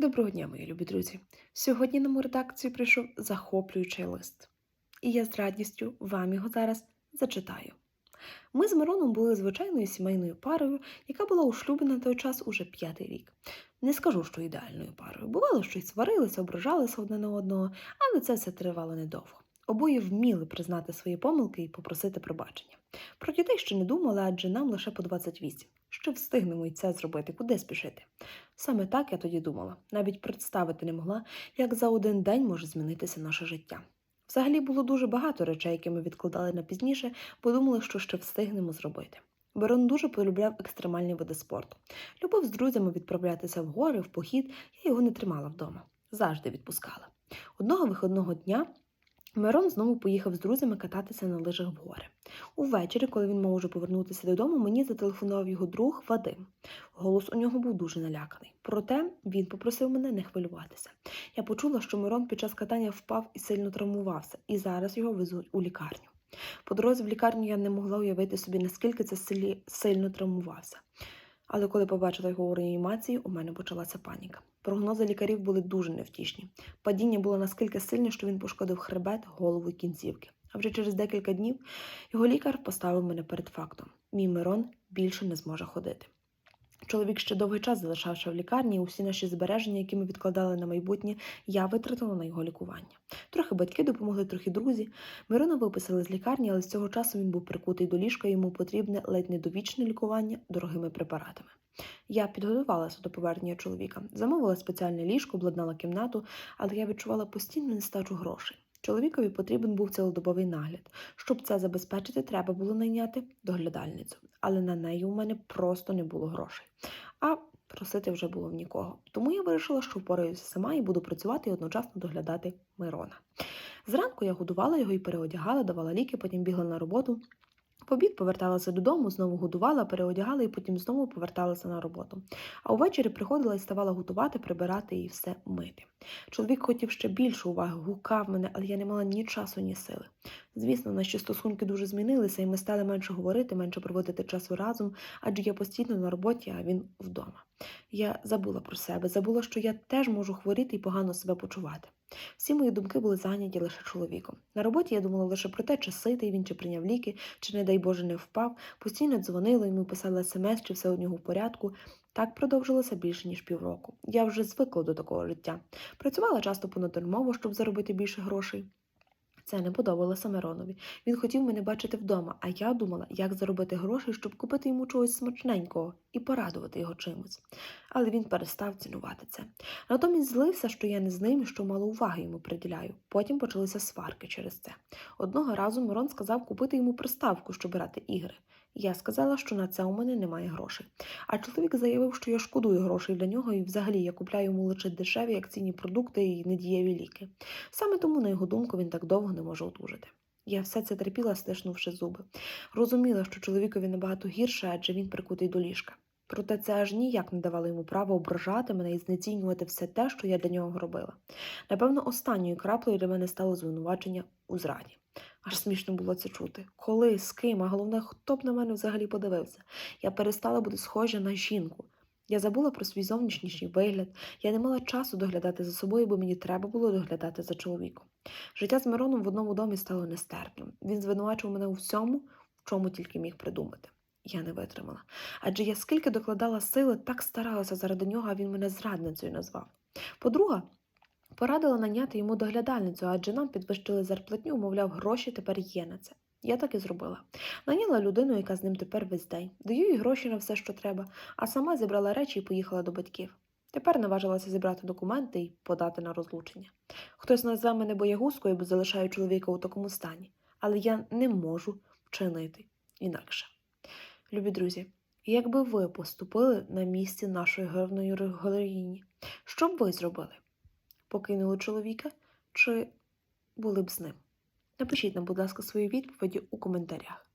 Доброго дня, мої любі друзі! Сьогодні на мою редакцію прийшов захоплюючий лист, і я з радістю вам його зараз зачитаю. Ми з Мироном були звичайною сімейною парою, яка була у той час уже п'ятий рік. Не скажу, що ідеальною парою. Бувало, що й сварилися, ображалися одне на одного, але це все тривало недовго. Обоє вміли признати свої помилки і попросити пробачення. Про дітей ще не думали, адже нам лише по 28. Що встигнемо й це зробити, куди спішити? Саме так я тоді думала, навіть представити не могла, як за один день може змінитися наше життя. Взагалі було дуже багато речей, які ми відкладали на пізніше, бо думали, що ще встигнемо зробити. Берон дуже полюбляв екстремальні види спорту. Любив з друзями відправлятися в гори, в похід, я його не тримала вдома, завжди відпускала. Одного виходного дня Мирон знову поїхав з друзями кататися на лижах в гори. Увечері, коли він мав уже повернутися додому, мені зателефонував його друг Вадим. Голос у нього був дуже наляканий. Проте він попросив мене не хвилюватися. Я почула, що Мирон під час катання впав і сильно травмувався, і зараз його везуть у лікарню. По дорозі в лікарню я не могла уявити собі, наскільки це сильно травмувався. Але коли побачила його у реанімації, у мене почалася паніка. Прогнози лікарів були дуже невтішні. Падіння було наскільки сильне, що він пошкодив хребет, голову і кінцівки. А вже через декілька днів його лікар поставив мене перед фактом: мій Мирон більше не зможе ходити. Чоловік ще довгий час залишався в лікарні, і усі наші збереження, які ми відкладали на майбутнє, я витратила на його лікування. Трохи батьки допомогли, трохи друзі. Мирона виписали з лікарні, але з цього часу він був прикутий до ліжка, і йому потрібне ледь не довічне лікування дорогими препаратами. Я підготувалася до повернення чоловіка, замовила спеціальне ліжко, обладнала кімнату, але я відчувала постійну нестачу грошей. Чоловікові потрібен був цілодобовий нагляд. Щоб це забезпечити, треба було найняти доглядальницю, але на неї у мене просто не було грошей. А просити вже було в нікого. Тому я вирішила, що впораюся сама і буду працювати і одночасно доглядати Мирона. Зранку я годувала його і переодягала, давала ліки, потім бігла на роботу. В обід поверталася додому, знову годувала, переодягала і потім знову поверталася на роботу. А увечері приходила і ставала готувати, прибирати і все мити. Чоловік хотів ще більше уваги, гукав мене, але я не мала ні часу, ні сили. Звісно, наші стосунки дуже змінилися, і ми стали менше говорити, менше проводити часу разом, адже я постійно на роботі, а він вдома. Я забула про себе, забула, що я теж можу хворіти і погано себе почувати. Всі мої думки були зайняті лише чоловіком. На роботі я думала лише про те, чи ситий він, чи прийняв ліки, чи, не дай Боже, не впав. Постійно дзвонила йому, писала смс, чи все у нього в порядку. Так продовжилося більше ніж півроку. Я вже звикла до такого життя. Працювала часто понаднормово, щоб заробити більше грошей. Це не подобалося Миронові. Він хотів мене бачити вдома, а я думала, як заробити гроші, щоб купити йому чогось смачненького і порадувати його чимось. Але він перестав цінувати це. Натомість злився, що я не з ним, і що мало уваги йому приділяю. Потім почалися сварки через це. Одного разу Мирон сказав купити йому приставку, щоб грати ігри. Я сказала, що на це у мене немає грошей. А чоловік заявив, що я шкодую грошей для нього, і взагалі я купляю йому лише дешеві акційні продукти і недієві ліки. Саме тому, на його думку, він так довго не може одужати. Я все це терпіла, стиснувши зуби. Розуміла, що чоловікові набагато гірше, адже він прикутий до ліжка. Проте це аж ніяк не давало йому права ображати мене і знецінювати все те, що я для нього робила. Напевно, останньою краплею для мене стало звинувачення у зраді. Аж смішно було це чути. Коли, з ким, а головне, хто б на мене взагалі подивився. Я перестала бути схожа на жінку. Я забула про свій зовнішній вигляд, я не мала часу доглядати за собою, бо мені треба було доглядати за чоловіком. Життя з Мироном в одному домі стало нестерпним. Він звинувачував мене у всьому, в чому тільки міг придумати. Я не витримала. Адже я скільки докладала сили, так старалася заради нього, а він мене зрадницею назвав. По-друге, порадила наняти йому доглядальницю, адже нам підвищили зарплатню, мовляв, гроші тепер є на це. Я так і зробила. Наняла людину, яка з ним тепер весь день. Даю їй гроші на все, що треба, а сама зібрала речі і поїхала до батьків. Тепер наважилася зібрати документи і подати на розлучення. Хтось назвав мене боягузкою, бо залишаю чоловіка у такому стані, але я не можу вчинити інакше. Любі друзі, якби ви поступили на місці нашої головної героїні, що б ви зробили? Покинули чоловіка чи були б з ним? Напишіть нам, будь ласка, свої відповіді у коментарях.